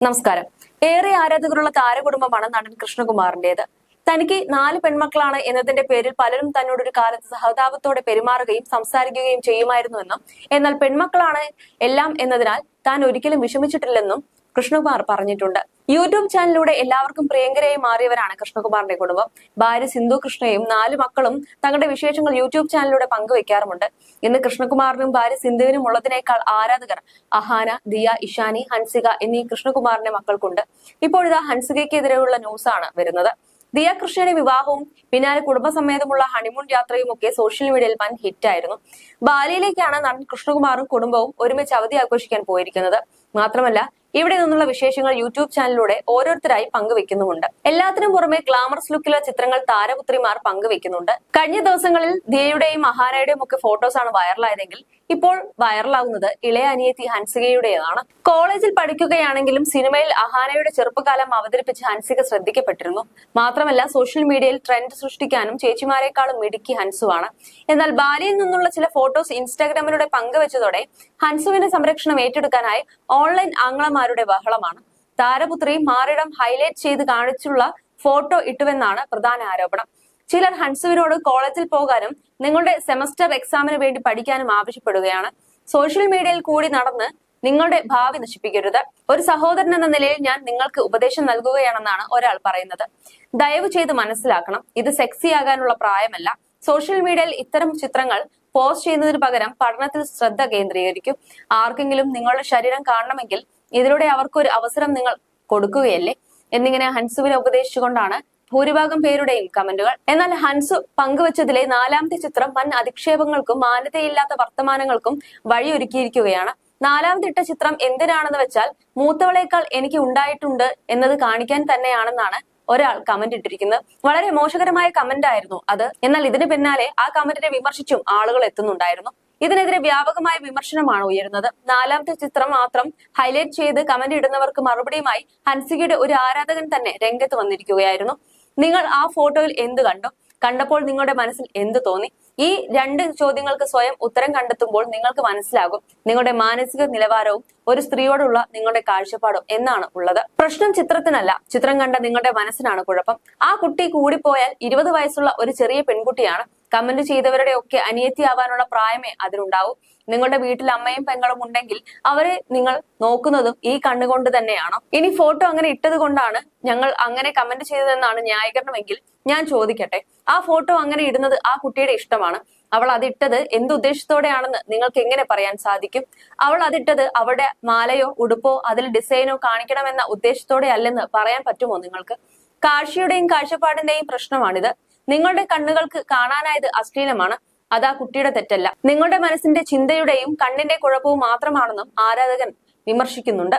നമസ്കാരം. ഏറെ ആരാധകരുള്ള താരകുടുംബമാണ് നടൻ കൃഷ്ണകുമാറിന്റേത്. തനിക്ക് നാല് പെൺമക്കളാണ് എന്നതിന്റെ പേരിൽ പലരും തന്നോട് ഒരു കാലത്ത് സഹതാപത്തോടെ പെരുമാറുകയും സംസാരിക്കുകയും ചെയ്യുമായിരുന്നുവെന്നും എന്നാൽ പെൺമക്കളാണ് എല്ലാം എന്നതിനാൽ താൻ ഒരിക്കലും വിഷമിച്ചിട്ടില്ലെന്നും കൃഷ്ണകുമാർ പറഞ്ഞിട്ടുണ്ട്. യൂട്യൂബ് ചാനലിലൂടെ എല്ലാവർക്കും പ്രിയങ്കരായി മാറിയവരാണ് കൃഷ്ണകുമാറിന്റെ കുടുംബം. ഭാര്യ സിന്ധു കൃഷ്ണയും നാല് മക്കളും തങ്ങളുടെ വിശേഷങ്ങൾ യൂട്യൂബ് ചാനലിലൂടെ പങ്കുവെക്കാറുമുണ്ട്. ഇന്ന് കൃഷ്ണകുമാറിനും ഭാര്യ സിന്ധുവിനും ഉള്ളതിനേക്കാൾ ആരാധകർ അഹാന ദിയ ഇഷാനി ഹൻസിക എന്നീ കൃഷ്ണകുമാറിന്റെ മക്കൾക്കുണ്ട്. ഇപ്പോഴിതാ ഹൻസികയ്ക്കെതിരെയുള്ള ന്യൂസാണ് വരുന്നത്. ദിയ കൃഷ്ണയുടെ വിവാഹവും പിന്നാലെ കുടുംബസമേതമുള്ള ഹണിമൂൺ യാത്രയും ഒക്കെ സോഷ്യൽ മീഡിയയിൽ വൻ ഹിറ്റായിരുന്നു. ബാലിയിലേക്കാണ് നടൻ കൃഷ്ണകുമാറും കുടുംബവും ഒരുമിച്ച് അവധി ആഘോഷിക്കാൻ പോയിരിക്കുന്നത്. മാത്രമല്ല ഇവിടെ നിന്നുള്ള വിശേഷങ്ങൾ യൂട്യൂബ് ചാനലിലൂടെ ഓരോരുത്തരായി പങ്കുവെക്കുന്നുമുണ്ട്. എല്ലാത്തിനും പുറമെ ഗ്ലാമറസ് ലുക്കിലുള്ള ചിത്രങ്ങൾ താരപുത്രിമാർ പങ്കുവെക്കുന്നുണ്ട്. കഴിഞ്ഞ ദിവസങ്ങളിൽ ദിയയുടെയും അഹാനയുടെയും ഒക്കെ ഫോട്ടോസാണ് വൈറലായതെങ്കിൽ ഇപ്പോൾ വൈറലാകുന്നത് ഇളയ അനിയത്തി ഹൻസികയുടേതാണ് കോളേജിൽ പഠിക്കുകയാണെങ്കിലും സിനിമയിൽ അഹാനയുടെ ചെറുപ്പകാലം അവതരിപ്പിച്ച് ഹൻസിക ശ്രദ്ധിക്കപ്പെട്ടിരുന്നു. മാത്രമല്ല സോഷ്യൽ മീഡിയയിൽ ട്രെൻഡ് സൃഷ്ടിക്കാനും ചേച്ചിമാരെക്കാളും മിടുക്കി ഹൻസുവാണ്. എന്നാൽ ബാലിയിൽ നിന്നുള്ള ചില ഫോട്ടോസ് ഇൻസ്റ്റാഗ്രാമിലൂടെ പങ്കുവച്ചതോടെ ഹൻസുവിന്റെ സംരക്ഷണം ഏറ്റെടുക്കാനായി ഓൺലൈൻ ആംഗ്ലമാരുടെ ബഹളമാണ്. താരപുത്രി മാറിടം ഹൈലൈറ്റ് ചെയ്ത് കാണിച്ചുള്ള ഫോട്ടോ ഇട്ടുവെന്നാണ് പ്രധാന ആരോപണം. ചിലർ ഹൻസുവിനോട് കോളേജിൽ പോകാനും നിങ്ങളുടെ സെമസ്റ്റർ എക്സാമിന് വേണ്ടി പഠിക്കാനും ആവശ്യപ്പെടുകയാണ്. സോഷ്യൽ മീഡിയയിൽ കൂടി നടന്ന് നിങ്ങളുടെ ഭാവി നശിപ്പിക്കരുത്. ഒരു സഹോദരൻ എന്ന നിലയിൽ ഞാൻ നിങ്ങൾക്ക് ഉപദേശം നൽകുകയാണെന്നാണ് ഒരാൾ പറയുന്നത്. ദയവ് ചെയ്ത് മനസ്സിലാക്കണം ഇത് സെക്സി ആകാനുള്ള പ്രായമല്ല. സോഷ്യൽ മീഡിയയിൽ ഇത്തരം ചിത്രങ്ങൾ പോസ്റ്റ് ചെയ്യുന്നതിന് പകരം പഠനത്തിൽ ശ്രദ്ധ കേന്ദ്രീകരിക്കും. ആർക്കെങ്കിലും നിങ്ങളുടെ ശരീരം കാണണമെങ്കിൽ ഇതിലൂടെ അവർക്കൊരു അവസരം നിങ്ങൾ കൊടുക്കുകയല്ലേ? എന്നിങ്ങനെ ഹൻസുവിനെ ഉപദേശിച്ചുകൊണ്ടാണ് ഭൂരിഭാഗം പേരുടെയും കമന്റുകൾ. എന്നാൽ ഹൻസു പങ്കുവച്ചതിലെ നാലാമത്തെ ചിത്രം വൻ അധിക്ഷേപങ്ങൾക്കും മാന്യതയില്ലാത്ത വർത്തമാനങ്ങൾക്കും വഴിയൊരുക്കിയിരിക്കുകയാണ്. നാലാമത്തെ ഇട്ട ചിത്രം എന്തിനാണെന്ന് വെച്ചാൽ മൂത്തവളേക്കാൾ എനിക്ക് ഉണ്ടായിട്ടുണ്ട് എന്നത് കാണിക്കാൻ തന്നെയാണെന്നാണ് ഒരാൾ കമന്റ് ഇട്ടിരിക്കുന്നത് വളരെ മോശകരമായ കമന്റ് ആയിരുന്നു അത്. എന്നാൽ ഇതിന് പിന്നാലെ ആ കമന്റിനെ വിമർശിച്ചും ആളുകൾ എത്തുന്നുണ്ടായിരുന്നു. ഇതിനെതിരെ വ്യാപകമായ വിമർശനമാണ് ഉയരുന്നത്. നാലാമത്തെ ചിത്രം മാത്രം ഹൈലൈറ്റ് ചെയ്ത് കമന്റ് ഇടുന്നവർക്ക് മറുപടിയുമായി ഹൻസികയുടെ ഒരു ആരാധകൻ തന്നെ രംഗത്ത് വന്നിരിക്കുകയായിരുന്നു. നിങ്ങൾ ആ ഫോട്ടോയിൽ എന്ത് കണ്ടു? കണ്ടപ്പോൾ നിങ്ങളുടെ മനസ്സിൽ എന്ത് തോന്നി? ഈ രണ്ട് ചോദ്യങ്ങൾക്ക് സ്വയം ഉത്തരം കണ്ടെത്തുമ്പോൾ നിങ്ങൾക്ക് മനസ്സിലാകും നിങ്ങളുടെ മാനസിക നിലവാരവും ഒരു സ്ത്രീയോടുള്ള നിങ്ങളുടെ കാഴ്ചപ്പാടും എന്നാണ് ഉള്ളത്. പ്രശ്നം ചിത്രത്തിനല്ല ചിത്രം കണ്ട നിങ്ങളുടെ മനസ്സിനാണ് കുഴപ്പം. ആ കുട്ടി കൂടിപ്പോയാൽ ഇരുപത് വയസ്സുള്ള ഒരു ചെറിയ പെൺകുട്ടിയാണ് കമന്റ് ചെയ്തവരുടെ ഒക്കെ അനിയത്തിയാവാനുള്ള പ്രായമേ അതിനുണ്ടാവും നിങ്ങളുടെ വീട്ടിൽ അമ്മയും പെങ്ങളും ഉണ്ടെങ്കിൽ അവരെ നിങ്ങൾ നോക്കുന്നതും ഈ കണ്ണുകൊണ്ട് തന്നെയാണ്? ഇനി ഫോട്ടോ അങ്ങനെ ഇട്ടത് കൊണ്ടാണ് ഞങ്ങൾ അങ്ങനെ കമന്റ് ചെയ്തതെന്നാണ് ന്യായീകരണമെങ്കിൽ ഞാൻ ചോദിക്കട്ടെ. ആ ഫോട്ടോ അങ്ങനെ ഇടുന്നത് ആ കുട്ടിയുടെ ഇഷ്ടമാണ്. അവൾ അതിട്ടത് എന്ത് ഉദ്ദേശത്തോടെയാണെന്ന് നിങ്ങൾക്ക് എങ്ങനെ പറയാൻ സാധിക്കും? അവൾ അതിട്ടത് അവളുടെ മാലയോ ഉടുപ്പോ അതിൽ ഡിസൈനോ കാണിക്കണമെന്ന ഉദ്ദേശത്തോടെ അല്ലെന്ന് പറയാൻ പറ്റുമോ നിങ്ങൾക്ക്? കാഴ്ചയുടെയും കാഴ്ചപ്പാടിന്റെയും പ്രശ്നമാണിത്. നിങ്ങളുടെ കണ്ണുകൾക്ക് കാണാനായത് അശ്ലീലമാണ്. അത് ആ കുട്ടിയുടെ തെറ്റല്ല. നിങ്ങളുടെ മനസ്സിന്റെ ചിന്തയുടെയും കണ്ണിന്റെ കുഴപ്പവും മാത്രമാണെന്നും ആരാധകൻ വിമർശിക്കുന്നുണ്ട്.